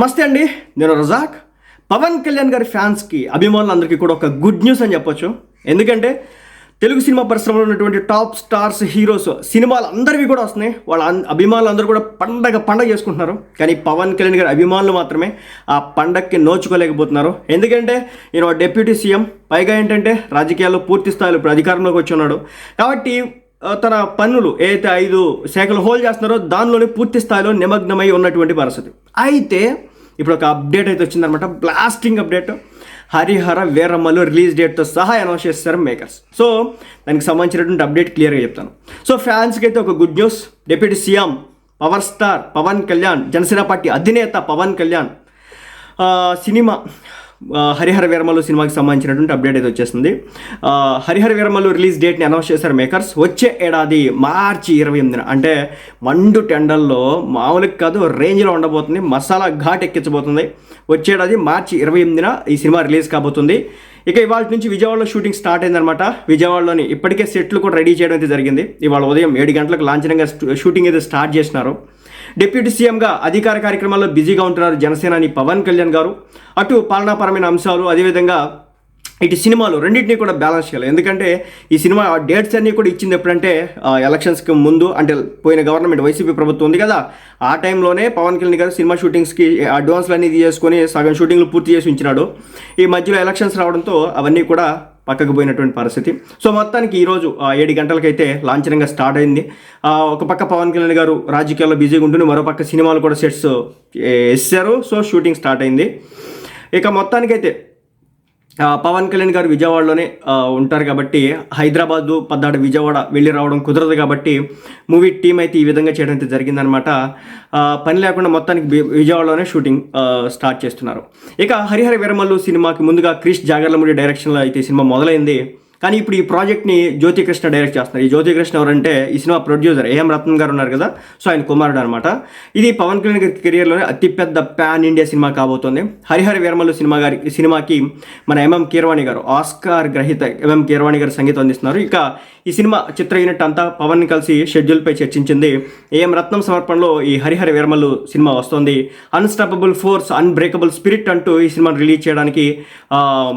నమస్తే అండి నేను రజాక్. పవన్ కళ్యాణ్ గారి ఫ్యాన్స్కి అభిమానులందరికీ కూడా ఒక గుడ్ న్యూస్ అని చెప్పొచ్చు. ఎందుకంటే తెలుగు సినిమా పరిశ్రమలో ఉన్నటువంటి టాప్ స్టార్స్ హీరోస్ సినిమాలు అందరివి కూడా వస్తున్నాయి. వాళ్ళ అభిమానులు అందరూ కూడా పండగ పండగ చేసుకుంటున్నారు. కానీ పవన్ కళ్యాణ్ గారి అభిమానులు మాత్రమే ఆ పండగకి నోచుకోలేకపోతున్నారు. ఎందుకంటే ఈయన డెప్యూటీ సీఎం. పైగా ఏంటంటే రాజకీయాల్లో పూర్తి స్థాయిలో ఇప్పుడు అధికారంలోకి వచ్చి ఉన్నాడు. కాబట్టి తన పన్నులు ఏదైతే ఐదు శాఖలు హోల్డ్ చేస్తున్నారో దానిలోనే పూర్తి స్థాయిలో నిమగ్నమై ఉన్నటువంటి పరిస్థితి. అయితే ఇప్పుడు ఒక అప్డేట్ అయితే వచ్చిందనమాట. Blasting update Harihara Veeramallu release డేట్తో సహా అనౌన్స్ చేస్తారు మేకర్స్ సో దానికి సంబంధించినటువంటి అప్డేట్ క్లియర్గా చెప్తాను. సో ఫ్యాన్స్కి అయితే ఒక good news deputy CM power star Pawan Kalyan Janasena party అధినేత పవన్ కళ్యాణ్ సినిమా హరిహర వీరమలు సినిమాకి సంబంధించినటువంటి అప్డేట్ అయితే వచ్చేస్తుంది. హరిహర వీరమలు రిలీజ్ డేట్ని అనౌన్స్ చేశారు మేకర్స్ వచ్చే ఏడాది మార్చి ఇరవై ఎనిమిదిన. అంటే మండు టెండల్లో మామూలుగా కాదు రేంజ్లో ఉండబోతుంది. మసాలా ఘాట్ ఎక్కించబోతుంది. వచ్చే ఏడాది మార్చి ఇరవై ఎనిమిదిన ఈ సినిమా రిలీజ్ కాబోతుంది. ఇక ఇవాళ నుంచి విజయవాడలో షూటింగ్ స్టార్ట్ అయిందనమాట విజయవాడలోని ఇప్పటికే సెట్లు కూడా రెడీ చేయడం అయితే జరిగింది. ఇవాళ ఉదయం ఏడు గంటలకు లాంఛనంగా షూటింగ్ అయితే స్టార్ట్ చేసినారు. డిప్యూటీ సీఎంగా అధికార కార్యక్రమాల్లో బిజీగా ఉంటున్నారు జనసేనాని పవన్ కళ్యాణ్ గారు. అటు పాలనాపరమైన అంశాలు అదేవిధంగా ఇటు సినిమాలు రెండింటినీ కూడా బ్యాలెన్స్ చేయాలి. ఎందుకంటే ఈ సినిమా డేట్స్ అన్నీ కూడా ఇచ్చింది ఎప్పుడంటే ఎలక్షన్స్కి ముందు అంటే పోయిన గవర్నమెంట్ వైసీపీ ప్రభుత్వం ఉంది కదా. ఆ టైంలోనే పవన్ కళ్యాణ్ గారు సినిమా షూటింగ్స్కి అడ్వాన్స్లు అన్నీ తీసుకొని సగం షూటింగ్లు పూర్తి చేసి ఉంచినాడు. ఈ మధ్యలో ఎలక్షన్స్ రావడంతో అవన్నీ కూడా పక్కకు పోయినటువంటి పరిస్థితి. సో మొత్తానికి ఈరోజు ఏడు గంటలకైతే లాంఛనంగా స్టార్ట్ అయింది. ఒక పక్క పవన్ కళ్యాణ్ గారు రాజకీయాల్లో బిజీగా ఉంటూనే మరో పక్క సినిమాలు కూడా సెట్స్ వేసారు సో షూటింగ్ స్టార్ట్ అయింది. ఇక మొత్తానికైతే పవన్ కళ్యాణ్ గారు విజయవాడలోనే ఉంటారు కాబట్టి హైదరాబాదు పద్దాడు విజయవాడ వెళ్ళి రావడం కుదరదు కాబట్టి మూవీ టీం అయితే ఈ విధంగా చేయడం అయితే జరిగిందనమాట పని లేకుండా మొత్తానికి విజయవాడలోనే షూటింగ్ స్టార్ట్ చేస్తున్నారు. ఇక హరిహర వీరమల్లు సినిమాకి ముందుగా క్రిష్ జాగర్లమూడి డైరెక్షన్లో అయితే సినిమా మొదలైంది. కానీ ఇప్పుడు ఈ ప్రాజెక్ట్ని జ్యోతికృష్ణ డైరెక్ట్ చేస్తున్నారు. ఈ జ్యోతికృష్ణ ఎవరంటే ఈ సినిమా ప్రొడ్యూసర్ ఏఎం రత్నం గారు ఉన్నారు కదా? సో ఆయన కుమారుడు అనమాట ఇది పవన్ కళ్యాణ్ గారి కెరియర్లోనే అతిపెద్ద ప్యాన్ ఇండియా సినిమా కాబోతోంది. హరిహర వీరమల్లు సినిమా గారి సినిమాకి మన ఎంఎం కీర్వాణి గారు ఆస్కార్ గ్రహీత ఎంఎం కీర్వాణి గారు సంగీతం అందిస్తున్నారు. ఇక ఈ సినిమా చిత్ర యూనిట్ అంతా పవన్ కలిసి షెడ్యూల్పై చర్చించింది. ఏఎం రత్నం సమర్పణలో ఈ హరిహర వీరమల్లు సినిమా వస్తుంది. అన్స్టాపబుల్ ఫోర్స్ అన్బ్రేకబుల్ స్పిరిట్ అంటూ ఈ సినిమాను రిలీజ్ చేయడానికి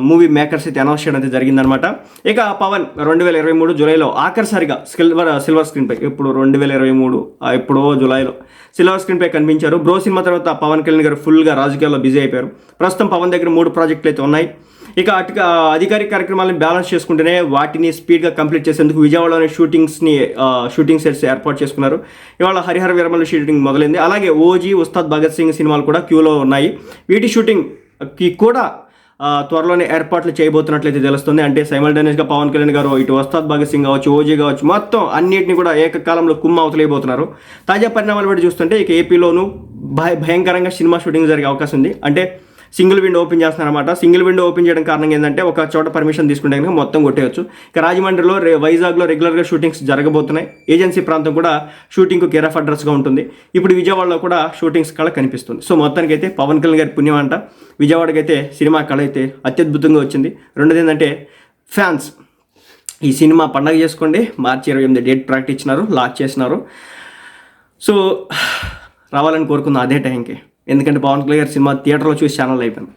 మూవీ మేకర్స్ అయితే అనౌన్స్ చేయడం అయితే జరిగిందనమాట ఇక పవన్ రెండు వేల ఇరవై మూడు జూలైలో ఆఖరిసారిగా సిల్వర్ సిల్వర్ స్క్రీన్పై ఇప్పుడు రెండు వేల ఇరవై మూడు ఎప్పుడో జూలైలో సిల్వర్ స్క్రీన్పై కనిపించారు. బ్రో సినిమా తర్వాత పవన్ కళ్యాణ్ గారు ఫుల్గా రాజకీయాల్లో బిజీ అయిపోయారు. ప్రస్తుతం పవన్ దగ్గర మూడు ప్రాజెక్టులు అయితే ఉన్నాయి. ఇక అటు అధికారిక కార్యక్రమాలను బ్యాలెన్స్ చేసుకుంటేనే వాటిని స్పీడ్గా కంప్లీట్ చేసేందుకు విజయవాడలోని షూటింగ్స్ని షూటింగ్ సెట్స్ ఏర్పాటు చేసుకున్నారు. ఇవాళ హరిహర వీరమల్లు షూటింగ్ మొదలైంది. అలాగే ఓజీ ఉస్తాద్ భగత్ సింగ్ సినిమాలు కూడా క్యూలో ఉన్నాయి. వీటి షూటింగ్కి కూడా త్వరలోనే ఏర్పాట్లు చేయబోతున్నట్లయితే తెలుస్తుంది. అంటే సైమల్టేనియస్గా పవన్ కళ్యాణ్ గారు ఇటు వస్తాద్ భగత్ సింగ్ కావచ్చు ఓజీ కావచ్చు మొత్తం అన్నిటిని కూడా ఏకకాలంలో కుమ్మ అవతలేయబోతున్నారు. తాజా పరిణామాలు బట్టి చూస్తుంటే ఇక ఏపీలోనూ భయ భయంకరంగా సినిమా షూటింగ్ జరిగే అవకాశం ఉంది. అంటే సింగిల్ విండో ఓపెన్ చేస్తున్నారన్నమాట. సింగిల్ విండో ఓపెన్ చేయడం కారణంగా ఏంటంటే ఒక చోట పర్మిషన్ తీసుకుంటే కనుక మొత్తం కొట్టేయచ్చు. ఇక రాజమండ్రిలో వైజాగ్లో రెగ్యులర్గా షూటింగ్స్ జరగబోతున్నాయి. ఏజెన్సీ ప్రాంతం కూడా షూటింగ్కు కేర్ ఆఫ్ అడ్రస్గా ఉంటుంది. ఇప్పుడు విజయవాడలో కూడా షూటింగ్స్ కళ కనిపిస్తుంది. సో మొత్తానికి అయితే పవన్ కళ్యాణ్ గారి పుణ్యం అంట. విజయవాడకి అయితే సినిమా కళ అయితే అత్యద్భుతంగా వచ్చింది. రెండోది ఏంటంటే ఫ్యాన్స్. ఈ సినిమా పండగ చేసుకోండి. మార్చి ఇరవై ఎనిమిది డేట్ ప్రకటించినారు ఇచ్చినారు లాక్ చేసినారు. సో రావాలని కోరుకుందాం అదే టైంకి ఎందుకంటే పవన్ కళ్యాణ్ సినిమా థియేటర్లో చూసి ఛానల్ అయిపోయింది